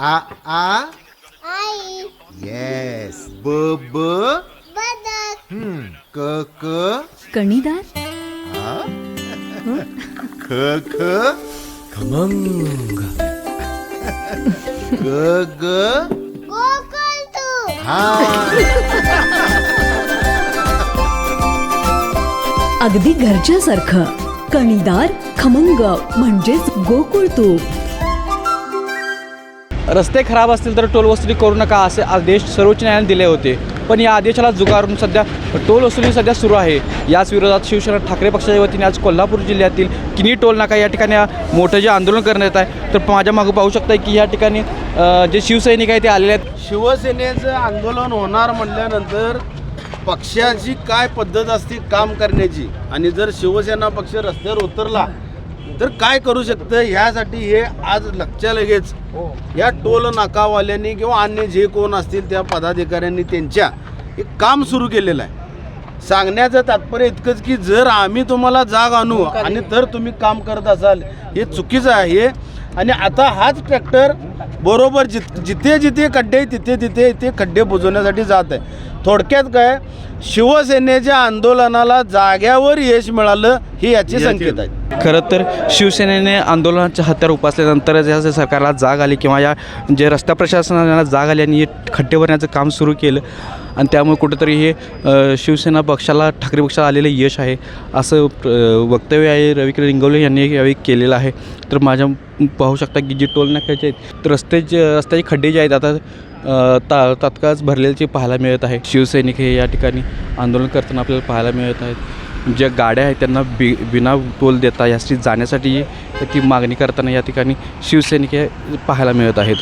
आ आ? आई. Yes ब ब बदक. हम्म. क क? कणीदार? ख ख? खमंग. ग ग? गोकुळ तू. हा. अगदी घरच्यासारखं. कणीदार खमंग म्हणजेच गोकुळ तूप रस्ते खराब असतील तर टोल वसुली करू नका असे आदेश सर्वोच्च न्यायालयाने दिले होते. पण या आदेशाला जुगारून सध्या टोल वसुली सध्या सुरू आहे. याच विरोधात शिवसेना ठाकरे पक्षाच्या वतीने आज कोल्हापूर जिल्ह्यातील किनी टोल नाका या ठिकाणी मोठं जे आंदोलन करण्यात आहे तर माझ्या मागं पाहू शकता की या ठिकाणी जे शिवसैनिक आहे ते आलेले आहेत. शिवसेनेचं आंदोलन होणार म्हटल्यानंतर पक्षाची काय पद्धत असते काम करण्याची? आणि जर शिवसेना पक्ष रस्त्यावर उतरला तर काय करू शकतं ह्यासाठी हे आज लक्षात लगेच. या टोल नाकावाल्यांनी किंवा अन्य जे कोण असतील त्या पदाधिकाऱ्यांनी त्यांच्या एक काम सुरू केलेलं आहे. सांगण्याचं तात्पर्य इतकंच की जर आम्ही तुम्हाला जाग आणू आणि तर तुम्ही काम करत असाल हे चुकीचं आहे. आणि आता हाच ट्रॅक्टर बरोबर जित जिथे जिथे खड्डे तिथे तिथे ते खड्डे बुजवण्यासाठी जात आहे. थोडक्यात काय शिवसेनेच्या आंदोलनाला जाग्यावर यश मिळालं हे याचे संकेत आहेत. खरं तर शिवसेनेने आंदोलनाचे हत्यार उपासल्यानंतर या सरकारला जाग आली किंवा या जे रस्ता प्रशासनाला जाग आली आणि हे खड्डे भरण्याचं काम सुरू केलं आणि त्यामुळे कुठंतरी हे अ, शिवसेना पक्षाला ठाकरे पक्षाला आलेलं यश आहे असं अ, वक्तव्य आहे रविकिरण इंगवले यांनी यावेळी केलेलं आहे. तर माझ्या पाहू शकता की जे टोल नाक्याचे आहेत तर रस्त्याचे रस्त्याचे खड्डे जे आहेत आता ता तात्काळच भरलेले पाहायला मिळत आहे. शिवसैनिक हे या ठिकाणी आंदोलन करताना आपल्याला पाहायला मिळत आहेत. ज्या गाड्या आहेत त्यांना बि बिना टोल देता यासाठी जाण्यासाठी ती मागणी करताना या ठिकाणी शिवसैनिक हे पाहायला मिळत आहेत.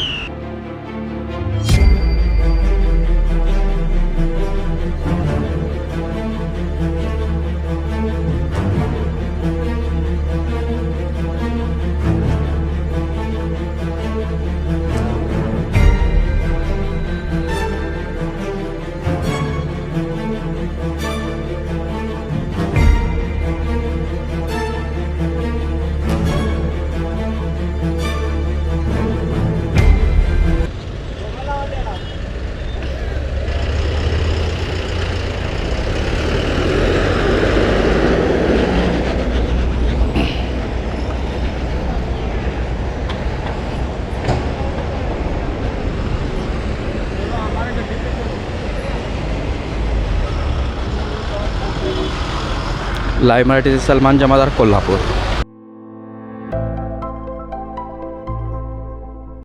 लाईव्ह मराठीचे सलमान जमादार कोल्हापूर।